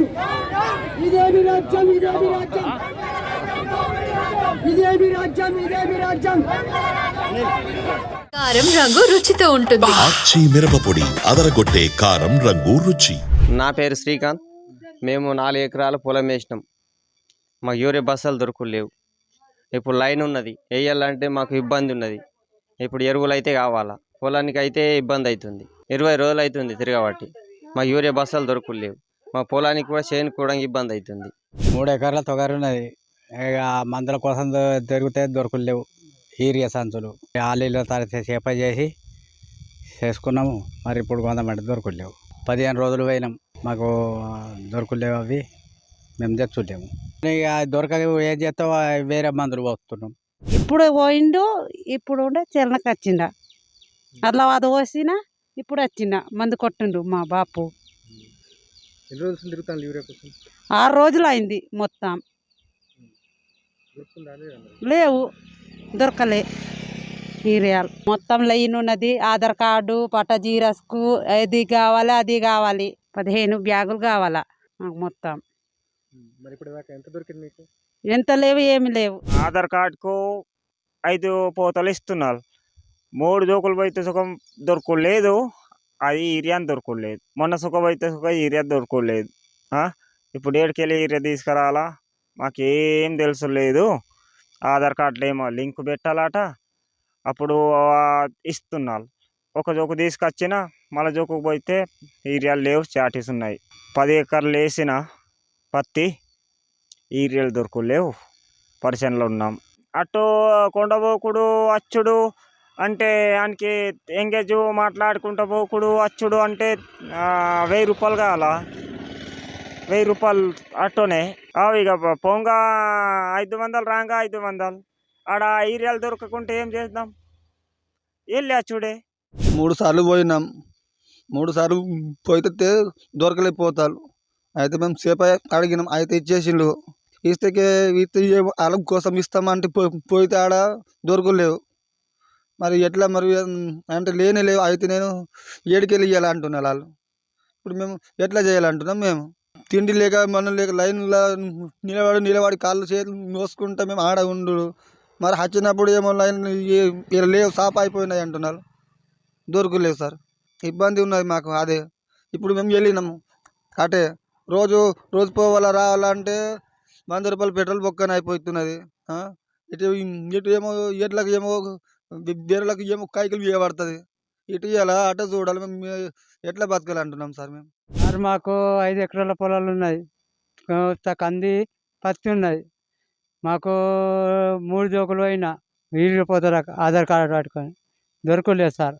రాజ్యం ఇదేమి రాజ్యం ఇదేమి రాజ్యం? ఇదేమి రాజ్యం ఇదేమి రాజ్యం? కారం రంగు రుచితో ఉంటుంది. ఆచి మిరపపొడి అదరగొట్టే కారం రంగు రుచి. నా పేరు శ్రీకాంత్. మేము నాలుగు ఎకరాల పొలం వేసినాం. మాకు యూరియా బస్సాలు దొరకలేవు ఇప్పుడు లైన్ ఉన్నది. వేయాలంటే మాకు ఇబ్బంది ఉన్నది. ఇప్పుడు ఎరువులు అయితే కావాలా? పొలానికి అయితే ఇబ్బంది అవుతుంది. ఇరవై రోజులు అవుతుంది తిరగబట్టి. మాకు యూరియా బస్సాలు దొరకలేవు మా పొలానికి కూడా చేనుకు కూడా ఇబ్బంది అవుతుంది మూడు ఎకరాల తొగరు ఉన్నది. ఇక మందుల కోసం దొరికితే దొరకలేవు. ఈరియా సంచులు ఆలీలో తరచు చేప చేసి చేసుకున్నాము. మరి ఇప్పుడు కొంతమంది దొరకలేవు. పదిహేను రోజులు పోయినాం. మాకు దొరకలేవు అవి. మేము తెచ్చులేము. ఇక దొరకక ఏం చేస్తావు వేరే మందులు పోస్తున్నాం. ఇప్పుడు పోయిండు. ఇప్పుడు ఉండే చెల్లనకి వచ్చిండ అట్లా అది పోసిన ఇప్పుడు వచ్చిండ. మందు కొట్టిండు మా బాపు. ఎన్ని రోజులు తిరుగుతాను యూరియా కోసం? ఆరు రోజులు అయింది మొత్తం? లేవు. దొరకలే హీరియాలు మొత్తం లైన్ ఉన్నది. ఆధార్ కార్డు పట్ట జీరస్కు అది కావాలి అది కావాలి. పదిహేను బ్యాగులు కావాలా మాకు మొత్తం. మరి ఇప్పుడు ఎంత దొరికింది మీకు? ఎంత లేవు ఏమి లేవు. ఆధార్ కార్డుకు ఐదు పోతలు ఇస్తున్నారు. మూడు జోకులు పోయితే సుఖం దొరకలేదు. అది ఏరియా దొరకలేదు. మొన్న సుఖపోయితే సుఖ సుఖం ఏరియా దొరకలేదు. ఇప్పుడు ఏడికెళ్ళి ఏరియా తీసుకురావాలా? మాకేం తెలుసు లేదు. ఆధార్ కార్డులో ఏమో లింక్ పెట్టాలట. అప్పుడు ఇస్తున్నారు ఒక జోకు తీసుకొచ్చిన మళ్ళీ జోకుకు పోతే ఏరియాలు లేవు చాటీస్ ఉన్నాయి. పది ఎకర్లు వేసిన పత్తి ఈరియాలు దొరకలేవు. పరిచయంలో ఉన్నాం. అటు కొండపోకుడు అచ్చుడు అంటే ఆయనకి ఎంగేజ్ మాట్లాడుకుంటూ పోకుడు అచ్చుడు అంటే వెయ్యి రూపాయలు కావాలా? వెయ్యి రూపాయలు అట్టోనే. అవి ఇక పొంగ ఐదు వందలు రాగా ఐదు వందలు. ఆడ ఈరియాలు దొరకకుంటే ఏం చేద్దాం? వెళ్ళి చూడే మూడు సార్లు పోయినాం. మూడు సార్లు పోయితే దొరకలేకపోతారు. అయితే మేము సేపు అడిగినాం అయితే ఇచ్చేసిండు ఇస్తే ఇస్తే వాళ్ళ కోసం ఇస్తామంటే పో- పోయితే ఆడ దొరకలేవు. మరి ఎట్లా మరి అంటే లేనే లేవు. అయితే నేను ఏడికెళ్ళి ఇవ్వాలి అంటున్నారు వాళ్ళు. ఇప్పుడు మేము ఎట్లా చేయాలంటున్నాం మేము. తిండి లేక మనం లేక లైన్లో నిలబడి నిలబడి కాళ్ళు చేతులు మోసుకుంటా మేము ఆడ ఉండు. మరి వచ్చినప్పుడు ఏమో లైన్ లేవు సాప్ అయిపోయినాయి అంటున్నారు. దొరకలేదు సార్. ఇబ్బంది ఉన్నది మాకు అదే. ఇప్పుడు మేము వెళ్ళినాము. అటే రోజు రోజు పోవాలా రావాలంటే వంద రూపాయలు పెట్రోల్ బొక్కన అయిపోతున్నది. ఇటు ఇటు ఏమో ఎట్లకు ఏమో బీరలకు ఏమో కైకిలు వేయబడుతుంది. ఇటు ఇవ్వాలా అటు చూడాలి మేము ఎట్లా బతకాలి అంటున్నాం సార్ మేము. మరి మాకు ఐదు ఎకరాల పొలాలు ఉన్నాయి. కంది పత్తి ఉన్నది మాకు మూడు జోకులు అయినా వీరిపోతారు ఆధార్ కార్డు పట్టుకొని. దొరకలేదు సార్.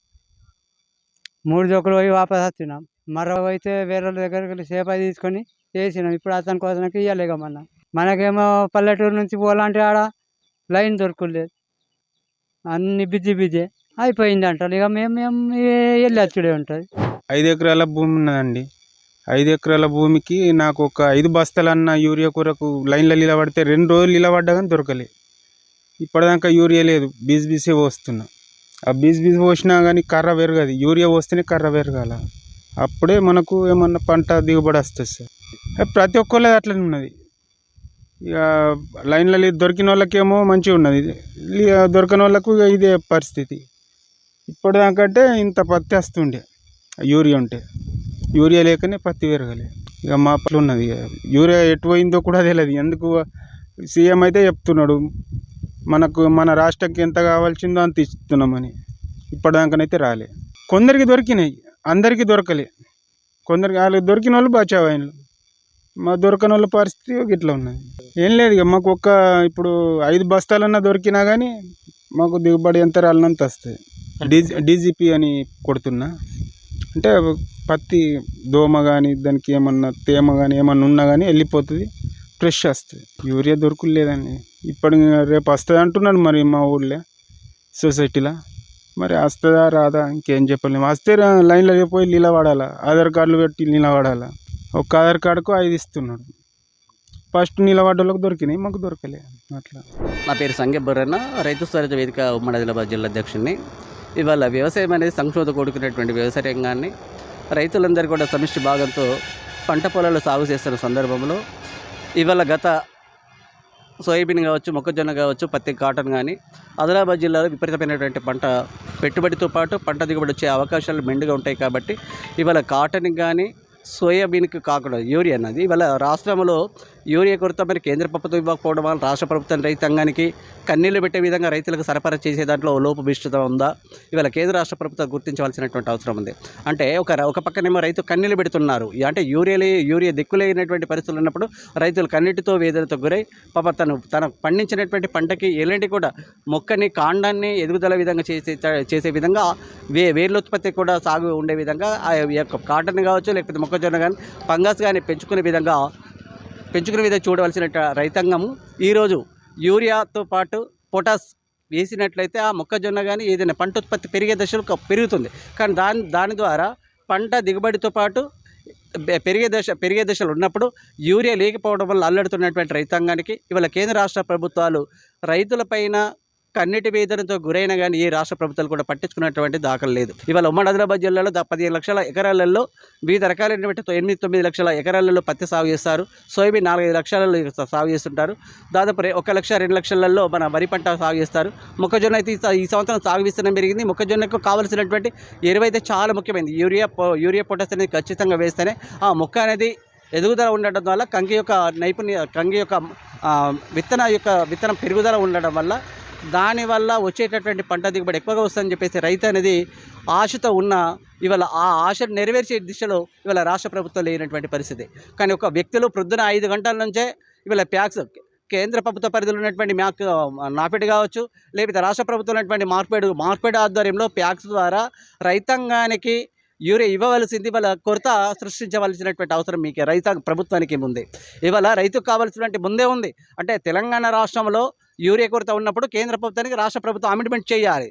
మూడు జోకులు పోయి వాపస్ వచ్చినాం. మరో అయితే వేరే వాళ్ళ దగ్గరికి వెళ్ళి సేప తీసుకొని చేసినాం ఇప్పుడు అతని కోసం ఇవ్వలేక మన మనకేమో పల్లెటూరు నుంచి పోలాంటి ఆడ లైన్ దొరకలేదు. అన్ని బిజీ బిజీ అయిపోయింది అంటారు ఇక మేము మేము వెళ్ళొచ్చుడే ఉంటుంది. ఐదు ఎకరాల భూమి ఉన్నదండి. ఐదు ఎకరాల భూమికి నాకు ఒక ఐదు బస్తాలన్న యూరియా కూరకు లైన్లో నిలబడితే రెండు రోజులు నిలబడ్డా కానీ దొరకలే. ఇప్పటిదాకా యూరియా లేదు. బీజ్ బీసే పోస్తున్నా. ఆ బీజ్ బీజ్ పోసినా కానీ కర్ర పెరగదు. యూరియా పోస్తేనే కర్ర పెరగాల. అప్పుడే మనకు ఏమన్నా పంట దిగుబడి వస్తుంది సార్. ప్రతి ఒక్కళ్ళది అట్లనే ఉన్నది. ఇక లైన్లో దొరికిన వాళ్ళకేమో మంచిగా ఉన్నది. దొరకని వాళ్ళకు ఇక ఇదే పరిస్థితి. ఇప్పటిదాకంటే ఇంత పత్తి వస్తుండే. యూరియా ఉంటే. యూరియా లేకనే పత్తి పెరగలే. ఇక మా పట్ల ఉన్నది. ఇక యూరియా ఎటు పోయిందో కూడా తెలియదు ఎందుకు సీఎం అయితే చెప్తున్నాడు మనకు మన రాష్ట్రంకి ఎంత కావాల్సిందో అంత ఇస్తున్నామని. ఇప్పటిదాకానైతే రాలే. కొందరికి దొరికినాయి అందరికీ దొరకలే. కొందరికి వాళ్ళకి దొరికిన వాళ్ళు బచావాయిన్లు మా దొరకని వాళ్ళ పరిస్థితి ఇట్లా ఉన్నది. ఏం లేదు ఇక మాకు ఒక్క ఇప్పుడు ఐదు బస్తాలన్నా దొరికినా కానీ మాకు దిగుబడి ఎంత రాలినంత వస్తుంది. డీజీ డీజీపీ అని కొడుతున్నా. అంటే పత్తి దోమ కానీ దానికి ఏమన్నా తేమ కానీ ఏమన్నా ఉన్నా కానీ వెళ్ళిపోతుంది ఫ్రెష్ వస్తుంది. యూరియా దొరకలేదండి. ఇప్పుడు రేపు వస్తుంది అంటున్నాడు మరి మా ఊళ్ళో సొసైటీలో. మరి వస్తుందా రాదా ఇంకేం చెప్పలేము వస్తే లైన్లో పోయి నిలబడాలా ఆధార్ కార్డులు పెట్టి నిలబడాలా ఒక ఆధార్ కార్డుకు ఐదు ఇస్తున్నాడు. ఫస్ట్ నిలబడ్డ దొరికినాయి మాకు దొరకలే. అట్లా. నా పేరు సంగే బొర్రన్న రైతు స్వరాజ్య వేదిక ఉమ్మడి ఆదిలాబాద్ జిల్లా అధ్యక్షుడిని. ఇవాళ వ్యవసాయం అనేది సంక్షోభ కూడుకునేటువంటి వ్యవసాయ రంగాన్ని రైతులందరూ కూడా సమిష్టి భాగంతో పంట పొలాలు సాగు చేస్తున్న సందర్భంలో ఇవాళ గత సోయాబీన్ కావచ్చు మొక్కజొన్న కావచ్చు పత్తి కాటన్ కానీ ఆదిలాబాద్ జిల్లాలో విపరీతమైనటువంటి పంట పెట్టుబడితో పాటు పంట దిగుబడి వచ్చే అవకాశాలు మెండుగా ఉంటాయి కాబట్టి ఇవాళ కాటన్కి కానీ సోయాబీన్కి కాకుండా యూరియా అన్నది ఇవాళ రాష్ట్రంలో యూరియా కొరత మరి కేంద్ర ప్రభుత్వం ఇవ్వకపోవడం వల్ల రాష్ట్ర ప్రభుత్వం రైతాంగానికి కన్నీళ్ళు పెట్టే విధంగా రైతులకు సరఫరా చేసే దాంట్లో లోపు ఉందా? ఇవాళ కేంద్ర రాష్ట్ర ప్రభుత్వం గుర్తించవలసినటువంటి అవసరం ఉంది. అంటే ఒక ఒక పక్కనేమో రైతు కన్నీళ్ళు పెడుతున్నారు. అంటే యూరియా యూరియా దిక్కులేనటువంటి పరిస్థితులు ఉన్నప్పుడు రైతులు కన్నీటితో వేదనతో గురై పాప తను తన పండించినటువంటి పంటకి ఎలాంటి కూడా మొక్కని కాండాన్ని ఎదుగుదల విధంగా చేసే చేసే విధంగా వే వేర్లోత్పత్తి కూడా సాగు ఉండే విధంగా ఆ యొక్క కాటన్ కావచ్చు లేకపోతే మొక్కజొన్న కానీ ఫంగస్ కానీ పెంచుకునే విధంగా పెంచుకునే విధంగా చూడవలసిన రైతాంగము. ఈరోజు యూరియాతో పాటు పొటాస్ వేసినట్లయితే ఆ మొక్కజొన్న కానీ ఏదైనా పంట ఉత్పత్తి పెరిగే దశలో పెరుగుతుంది. కానీ దాని దాని ద్వారా పంట దిగుబడితో పాటు పెరిగే దశ పెరిగే దశలు ఉన్నప్పుడు యూరియా లేకపోవడం వల్ల అల్లడుతున్నటువంటి రైతాంగానికి ఇవాళ కేంద్ర రాష్ట్ర ప్రభుత్వాలు రైతులపైన కన్నిటి వేదనతో గురైన కానీ ఏ రాష్ట్ర ప్రభుత్వాలు కూడా పట్టించుకున్నటువంటి దాఖలు లేదు. ఇవాళ ఉమ్మడి ఆదిలాబాద్ జిల్లాలో దా పదిహేను లక్షల ఎకరాలలో వివిధ రకాలైనటువంటి ఎనిమిది తొమ్మిది లక్షల ఎకరాలలో పత్తి సాగు చేస్తారు. సోయాబీన్ నాలుగైదు లక్షలలో సాగు చేస్తుంటారు. దాదాపు ఒక లక్ష రెండు లక్షలలో మన వరి పంట సాగు చేస్తారు. మొక్కజొన్న అయితే ఈ సంవత్సరం సాగు విస్తీర్ణం పెరిగింది. మొక్కజొన్నకు కావలసినటువంటి ఎరువు అయితే చాలా ముఖ్యమైనది. యూరియా యూరియా పొటాస్ అనేది ఖచ్చితంగా వేస్తేనే ఆ మొక్క అనేది ఎదుగుదల ఉండటం వల్ల కంకి యొక్క నైపుణ్య కంకి యొక్క విత్తన యొక్క విత్తనం పెరుగుదల ఉండడం వల్ల దానివల్ల వచ్చేటటువంటి పంట దిగుబడి ఎక్కువగా వస్తుందని చెప్పేసి రైతు అనేది ఆశతో ఉన్న ఇవాళ ఆ ఆశను నెరవేర్చే దిశలో ఇవాళ రాష్ట్ర ప్రభుత్వం లేనటువంటి పరిస్థితి. కానీ ఒక వ్యక్తులు ప్రొద్దున ఐదు గంటల నుంచే ఇవాళ ప్యాక్స్ కేంద్ర ప్రభుత్వ పరిధిలో ఉన్నటువంటి మ్యాక్ నాఫెడ్ కావచ్చు లేకపోతే రాష్ట్ర ప్రభుత్వం ఉన్నటువంటి మార్పేడు మార్పేడు ఆధ్వర్యంలో ప్యాక్స్ ద్వారా రైతాంగానికి యూరియా ఇవ్వవలసింది ఇవాళ కొరత సృష్టించవలసినటువంటి అవసరం మీకు. రైతాంగ ప్రభుత్వానికి ఉంది ఇవాళ రైతుకు కావాల్సినటువంటి ముందే ఉంది. అంటే తెలంగాణ రాష్ట్రంలో యూరియా కొరత ఉన్నప్పుడు కేంద్ర ప్రభుత్వానికి రాష్ట్ర ప్రభుత్వం అమెండ్మెంట్ చేయాలి.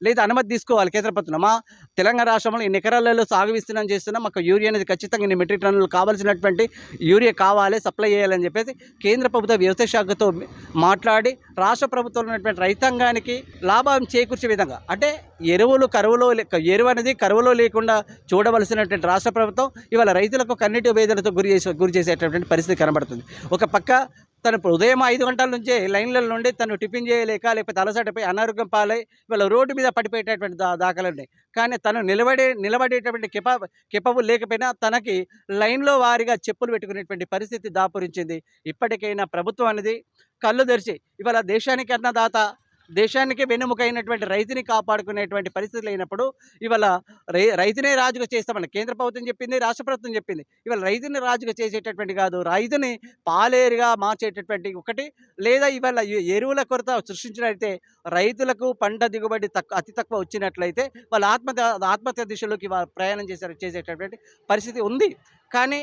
లేదా అనుమతి తీసుకోవాలి కేంద్ర ప్రభుత్వం. మా తెలంగాణ రాష్ట్రంలో ఇన్ని ఎకరాలలో సాగు విస్తీర్ణం చేస్తున్నాం మాకు యూరియా అనేది ఖచ్చితంగా ఇన్ని మెట్రిక్ టన్నులు కావాల్సినటువంటి యూరియా కావాలి సప్లై చేయాలని చెప్పేసి కేంద్ర ప్రభుత్వ వ్యవసాయ శాఖతో మాట్లాడి రాష్ట్ర ప్రభుత్వంలో ఉన్నటువంటి రైతాంగానికి లాభం చేకూర్చే విధంగా. అంటే ఎరువులు కరువులో ఎరువు అనేది కరువులో లేకుండా చూడవలసినటువంటి రాష్ట్ర ప్రభుత్వం ఇవాళ రైతులకు కన్నీటి వేదనతో గురి చేసే గురి చేసేటటువంటి పరిస్థితి కనబడుతుంది. ఒక పక్క తను ఉదయం ఐదు గంటల నుంచే లైన్ల నుండి తను టిఫిన్ చేయలేక లేకపోతే అలసటపై అనారోగ్యం పాలై ఇవాళ రోడ్డు మీద పడిపోయేటటువంటి దా దాఖలు ఉన్నాయి. కానీ తను నిలబడే నిలబడేటటువంటి కెపా కెపబుల్ లేకపోయినా తనకి లైన్లో వారిగా చెప్పులు పెట్టుకునేటువంటి పరిస్థితి దాపురించింది. ఇప్పటికైనా ప్రభుత్వం అనేది కళ్ళు తెరిచి ఇవాళ దేశానికి అన్నదాత దేశానికి వెన్నెముక అయినటువంటి రైతుని కాపాడుకునేటువంటి పరిస్థితి లేనప్పుడు ఇవాళ రై రైతునే రాజుగా చేస్తామని కేంద్ర ప్రభుత్వం చెప్పింది రాష్ట్ర ప్రభుత్వం చెప్పింది. ఇవాళ రైతుని రాజుగా చేసేటటువంటి కాదు రైతుని పాలేరుగా మార్చేటటువంటి ఒకటి లేదా ఇవాళ ఎరువుల కొరత సృష్టించినట్లయితే రైతులకు పంట దిగుబడి తక్కువ అతి తక్కువ వచ్చినట్లయితే వాళ్ళ ఆత్మహత్య ఆత్మహత్య దిశలోకి ప్రయాణం చేసే చేసేటటువంటి పరిస్థితి ఉంది. కానీ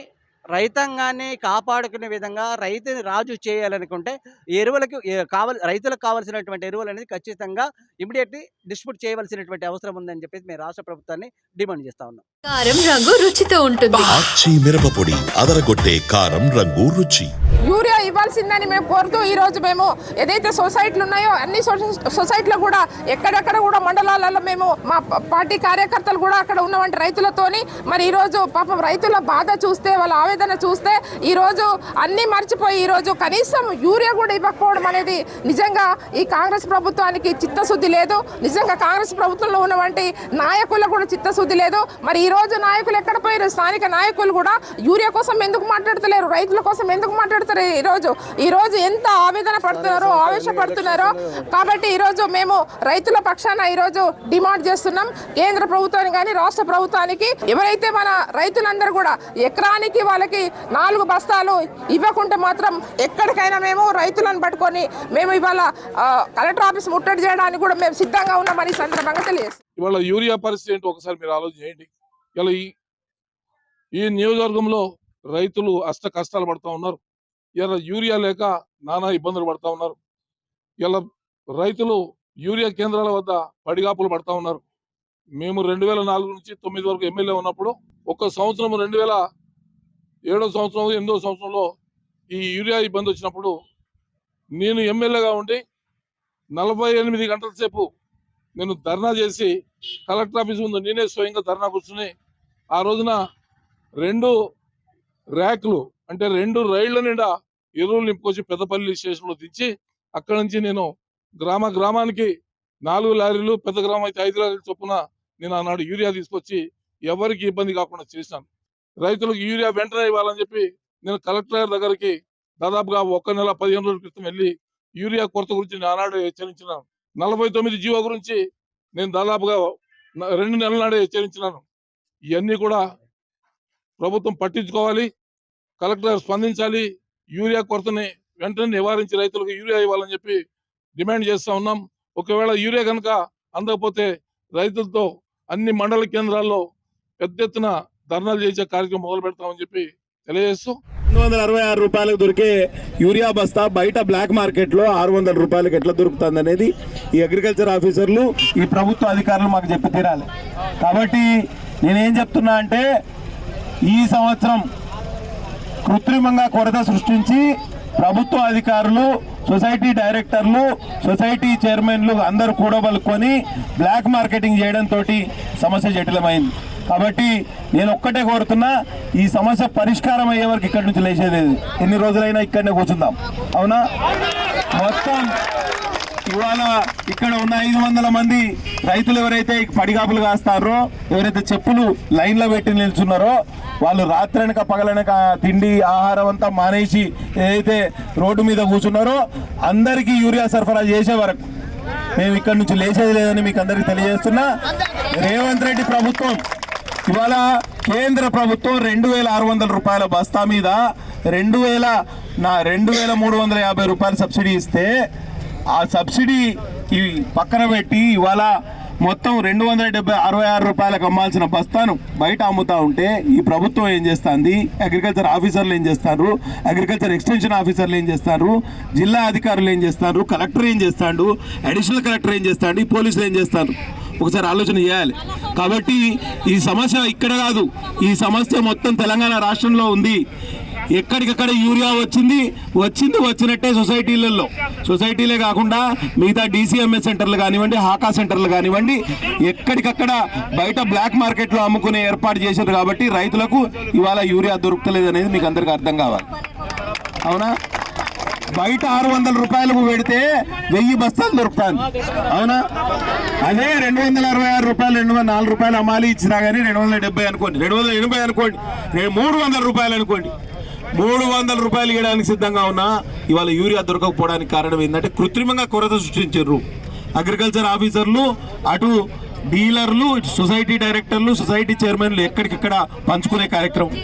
రైతాంగాన్ని కాపాడుకునే విధంగా రైతుని రాజు చేయాలనుకుంటే ఎరువులకు కావల్ రైతులకు కావాల్సినటువంటి ఎరువులు అనేది ఖచ్చితంగా ఇమీడియట్లీ డిస్ట్రిబ్యూట్ చేయవలసినటువంటి అవసరం ఉందని చెప్పేసి మేము రాష్ట్ర ప్రభుత్వాన్ని డిమాండ్ చేస్తా ఉన్నాం. కారం రంగు రుచితో ఉంటుంది. మిరపపొడి అదరగొట్టే కారం రంగు రుచి. యూరియా ఇవ్వాల్సిందని మేము కోరుతూ ఈరోజు మేము ఏదైతే సొసైటీలు ఉన్నాయో అన్ని సొసైటీలో కూడా ఎక్కడెక్కడ కూడా మండలాలలో మేము మా పార్టీ కార్యకర్తలు కూడా అక్కడ ఉన్నవంటి రైతులతోని మరి ఈరోజు పాపం రైతుల బాధ చూస్తే వాళ్ళ ఆవేదన చూస్తే ఈరోజు అన్నీ మర్చిపోయి ఈ రోజు కనీసం యూరియా కూడా ఇవ్వకపోవడం అనేది నిజంగా ఈ కాంగ్రెస్ ప్రభుత్వానికి చిత్తశుద్ధి లేదు. నిజంగా కాంగ్రెస్ ప్రభుత్వంలో ఉన్నవంటి నాయకులకు కూడా చిత్తశుద్ధి లేదు. మరి ఈరోజు నాయకులు ఎక్కడ పోయారు? స్థానిక నాయకులు కూడా యూరియా కోసం ఎందుకు మాట్లాడతలేరు? రైతుల కోసం ఎందుకు మాట్లాడతారు ఈ రోజు ఈ రోజు ఎంత ఆవేదన పడుతున్నారో ఆవేశపడుతున్నారో కాబట్టి ఈ రోజు మేము రైతుల పక్షాన ఈ రోజు డిమాండ్ చేస్తున్నాం. కేంద్ర ప్రభుత్వానికి కానీ రాష్ట్ర ప్రభుత్వానికి ఎవరైతే మన రైతులందరూ కూడా ఎకరానికి వాళ్ళకి నాలుగు బస్తాలు ఇవ్వకుంటే మాత్రం ఎక్కడికైనా మేము రైతులను పట్టుకొని మేము ఇవాళ కలెక్టర్ ఆఫీస్ ముట్టడి చేయడానికి కూడా మేము సిద్ధంగా ఉన్నామని సందర్భంగా తెలియజేస్తాం ఇవాళ యూరియా పరిస్థితి ఏంటో ఒకసారి మీరు ఆలోచన చేయండి. ఇలా ఈ ఈ నియోజకవర్గంలో రైతులు అష్ట కష్టాలు పడుతూ ఉన్నారు. ఇలా యూరియా లేక నానా ఇబ్బందులు పడుతూ ఉన్నారు. ఇలా రైతులు యూరియా కేంద్రాల వద్ద పడిగాపులు పడుతూ ఉన్నారు. మేము రెండు వేల నాలుగు నుంచి తొమ్మిది వరకు ఎమ్మెల్యే ఉన్నప్పుడు ఒక సంవత్సరం రెండు వేల ఏడో సంవత్సరం ఎనిమిదో సంవత్సరంలో ఈ యూరియా ఇబ్బంది వచ్చినప్పుడు నేను ఎమ్మెల్యేగా ఉండి నలభై ఎనిమిది గంటల సేపు నేను ధర్నా చేసి కలెక్టర్ ఆఫీస్ ముందు నేనే స్వయంగా ధర్నా కూర్చుని ఆ రోజున రెండు ర్యాక్లు అంటే రెండు రైళ్ళ నిండా ఎరువులు నింపుకొచ్చి పెద్దపల్లి స్టేషన్లో దించి అక్కడి నుంచి నేను గ్రామ గ్రామానికి నాలుగు లారీలు పెద్ద గ్రామం అయితే ఐదు లారీలు చొప్పున నేను ఆనాడు యూరియా తీసుకొచ్చి ఎవరికి ఇబ్బంది కాకుండా చేశాను. రైతులకు యూరియా వెంటనే ఇవ్వాలని చెప్పి నేను కలెక్టర్ గారి దగ్గరికి దాదాపుగా ఒక్క నెల పదిహేను రోజుల క్రితం వెళ్ళి యూరియా కొరత గురించి నేను ఆనాడు హెచ్చరించినాను. నలభై తొమ్మిది జీవో గురించి నేను దాదాపుగా రెండు నెలల నాడే హెచ్చరించినాను. ఇవన్నీ కూడా ప్రభుత్వం పట్టించుకోవాలి కలెక్టర్ స్పందించాలి యూరియా కొరతని వెంటనే నివారించి రైతులకు యూరియా ఇవ్వాలని చెప్పి డిమాండ్ చేస్తూ ఉన్నాం. ఒకవేళ యూరియా కనుక అందకపోతే రైతులతో అన్ని మండల కేంద్రాల్లో పెద్ద ఎత్తున ధర్నాలు చేసే కార్యక్రమం మొదలు పెడతామని చెప్పి తెలియజేస్తూ రెండు వందల అరవై ఆరు రూపాయలకు దొరికే యూరియా బస్తా బయట బ్లాక్ మార్కెట్లో ఆరు వందల రూపాయలకు ఎట్లా దొరుకుతుంది అనేది ఈ అగ్రికల్చర్ ఆఫీసర్లు ఈ ప్రభుత్వ అధికారులు మాకు చెప్పి తీరాలి. కాబట్టి నేనేం చెప్తున్నా అంటే ఈ సంవత్సరం కృత్రిమంగా కొరత సృష్టించి ప్రభుత్వ అధికారులు సొసైటీ డైరెక్టర్లు సొసైటీ చైర్మన్లు అందరూ కూడబలుకొని బ్లాక్ మార్కెటింగ్ చేయడంతో సమస్య జటిలమైంది. కాబట్టి నేను ఒక్కటే కోరుతున్నా ఈ సమస్య పరిష్కారం అయ్యే వరకు ఇక్కడి నుంచి లేచేది ఎన్ని రోజులైనా ఇక్కడనే కూర్చుందాం. అవునా? మొత్తం ఇవాళ ఇక్కడ ఉన్న ఐదు వందల మంది రైతులు ఎవరైతే పడిగాపులు కాస్తారో ఎవరైతే చెప్పులు లైన్లో పెట్టి నిల్చున్నారో వాళ్ళు రాత్రనక పగలనక తిండి ఆహారం అంతా మానేసి ఏదైతే రోడ్డు మీద కూర్చున్నారో అందరికీ యూరియా సరఫరా చేసే వరకు. మేము ఇక్కడ నుంచి లేచేది లేదని మీకు అందరికీ తెలియజేస్తున్నా. రేవంత్ రెడ్డి ప్రభుత్వం ఇవాళ కేంద్ర ప్రభుత్వం రెండు వేల ఆరు వందల రూపాయల బస్తా మీద రెండు వేల నా రెండు వేల మూడు వందల యాభై రూపాయల సబ్సిడీ ఇస్తే ఆ సబ్సిడీ ఇవి పక్కన పెట్టి ఇవాళ మొత్తం రెండు వందల డెబ్బై అరవై ఆరు రూపాయలకు అమ్మాల్సిన బస్తాను బయట అమ్ముతా ఉంటే ఈ ప్రభుత్వం ఏం చేస్తుంది? అగ్రికల్చర్ ఆఫీసర్లు ఏం చేస్తారు? అగ్రికల్చర్ ఎక్స్టెన్షన్ ఆఫీసర్లు ఏం చేస్తారు? జిల్లా అధికారులు ఏం చేస్తారు? కలెక్టర్ ఏం చేస్తాడు? అడిషనల్ కలెక్టర్ ఏం చేస్తాడు? ఈ పోలీసులు ఏం చేస్తారు? ఒకసారి ఆలోచన చేయాలి. కాబట్టి ఈ సమస్య ఇక్కడ కాదు. ఈ సమస్య మొత్తం తెలంగాణ రాష్ట్రంలో ఉంది. ఎక్కడికక్కడ యూరియా వచ్చింది వచ్చింది వచ్చినట్టే సొసైటీలలో. సొసైటీలే కాకుండా మిగతా డీసీఎంఎస్ సెంటర్లు కానివ్వండి హాకా సెంటర్లు కానివ్వండి ఎక్కడికక్కడ బయట బ్లాక్ మార్కెట్లో అమ్ముకునే ఏర్పాటు చేశారు కాబట్టి రైతులకు ఇవాళ యూరియా దొరుకుతలేదు అనేది మీకు అందరికీ అర్థం కావాలి. అవునా? బయట ఆరు వందల రూపాయలకు పెడితే వెయ్యి బస్తాలు దొరుకుతాను అవునా? అదే రెండు వందల అరవై ఆరు రూపాయలు రెండు వందల నాలుగు రూపాయలు అమ్మాలి ఇచ్చినా కానీ రెండు వందల డెబ్బై అనుకోండి రెండు వందల ఎనభై అనుకోండి మూడు వందల రూపాయలు అనుకోండి. మూడు వందల రూపాయలు ఇవ్వడానికి సిద్ధంగా ఉన్నా ఇవాళ యూరియా దొరకకపోవడానికి కారణం ఏంటంటే కృత్రిమంగా కొరత సృష్టించారు అగ్రికల్చర్ ఆఫీసర్లు అటు డీలర్లు సొసైటీ డైరెక్టర్లు సొసైటీ చైర్మన్లు ఎక్కడికక్కడ పంచుకునే కార్యక్రమం.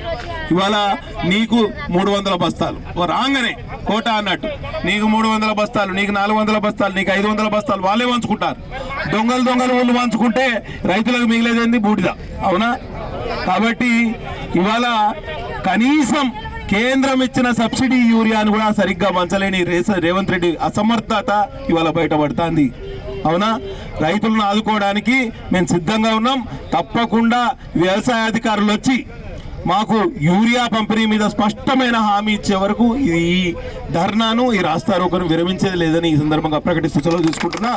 ఇవాళ నీకు మూడు వందల బస్తాలు. రాగానే కోట అన్నట్టు. నీకు మూడు వందల బస్తాలు నీకు నాలుగు వందల బస్తాలు నీకు ఐదు వందల బస్తాలు వాళ్ళే పంచుకుంటారు. దొంగలు దొంగలు ఊళ్ళు పంచుకుంటే రైతులకు మిగిలేదేంది బూడిద. అవునా? కాబట్టి ఇవాళ కనీసం కేంద్రం ఇచ్చిన సబ్సిడీ యూరియాను కూడా సరిగ్గా పంచలేని రేస రేవంత్ రెడ్డి అసమర్థత ఇవాళ బయటపడుతుంది. అవునా? రైతులను ఆదుకోవడానికి మేము సిద్ధంగా ఉన్నాం. తప్పకుండా వ్యవసాయ అధికారులు వచ్చి మాకు యూరియా పంపిణీ మీద స్పష్టమైన హామీ ఇచ్చే వరకు ఈ ధర్నాను ఈ రాస్తారోకను విరమించేది లేదని ఈ సందర్భంగా ప్రకటిస్తూ సెలవు తీసుకుంటున్నా.